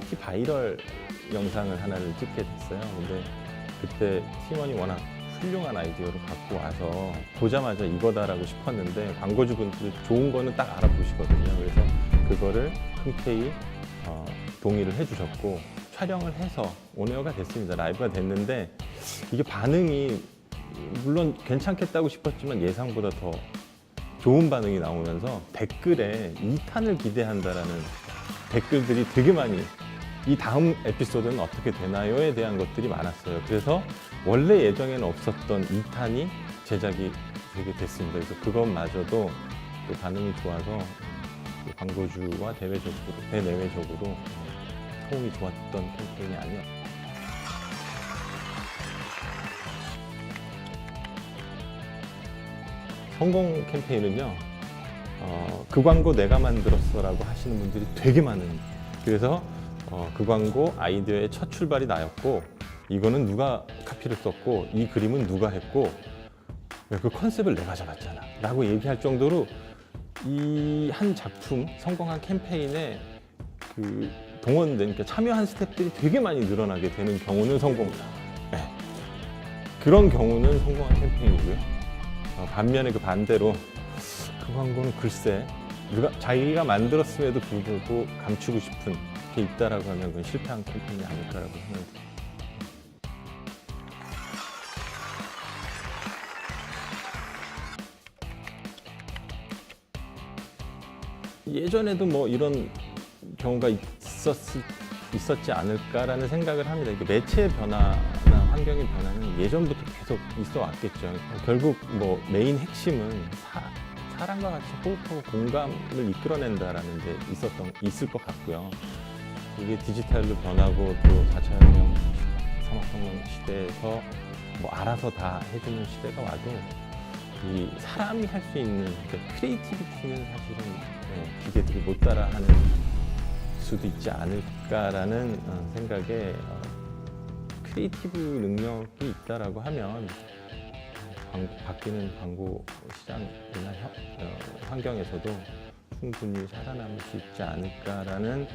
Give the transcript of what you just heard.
KT 바이럴 영상을 하나를 찍게 됐어요. 근데 그때 팀원이 워낙 훌륭한 아이디어를 갖고 와서 보자마자 이거다라고 싶었는데 광고주분들 좋은 거는 딱 알아보시거든요. 그래서 그거를 흔쾌히 어, 동의를 해주셨고 촬영을 해서 온에어가 됐습니다. 라이브가 됐는데 이게 반응이 물론 괜찮겠다고 싶었지만 예상보다 더 좋은 반응이 나오면서 댓글에 2탄을 기대한다라는 댓글들이 되게 많이 이 다음 에피소드는 어떻게 되나요에 대한 것들이 많았어요. 그래서 원래 예정에는 없었던 2탄이 제작이 되게 됐습니다. 그래서 그것마저도 또 반응이 좋아서 그 광고주와 대외적으로 대내외적으로 호응이 좋았던 캠페인이 아니었. 성공 캠페인은요. 어, 그 광고 내가 만들었어라고 하시는 분들이 되게 많은. 그래서 어, 그 광고 아이디어의 첫 출발이 나였고 이거는 누가 카피를 썼고 이 그림은 누가 했고 그 컨셉을 내가 잡았잖아. 라고 얘기할 정도로 이 한 작품 성공한 캠페인에 그 동원된 그러니까 참여한 스태프들이 되게 많이 늘어나게 되는 경우는 성공. 네. 그런 경우는 성공한 캠페인이고요. 어, 반면에 그 반대로 그 광고는 글쎄 누가 자기가 만들었음에도 불구하고 감추고 싶은 게 있다라고 하면 그건 실패한 캠페인이 아닐까라고 생각합니다. 예전에도 뭐 이런 경우가 있었, 있었지 않을까라는 생각을 합니다. 이게 매체의 변화나 환경의 변화는 예전부터 계속 있어 왔겠죠. 결국 뭐 메인 핵심은 사, 사람과 같이 호흡하고 공감을 이끌어낸다라는 데 있었던 있을 것 같고요. 이게 디지털로 변하고 또 4차 혁명, 산업혁명 시대에서 뭐 알아서 다 해주는 시대가 와도 이 사람이 할 수 있는 그러니까 크리에이티비티는 사실은 네, 기계들이 못 따라하는 수도 있지 않을까라는 어, 생각에 어, 크리에이티브 능력이 있다라고 하면 광- 바뀌는 광고 시장이나 혀- 어, 환경에서도 충분히 살아남을 수 있지 않을까라는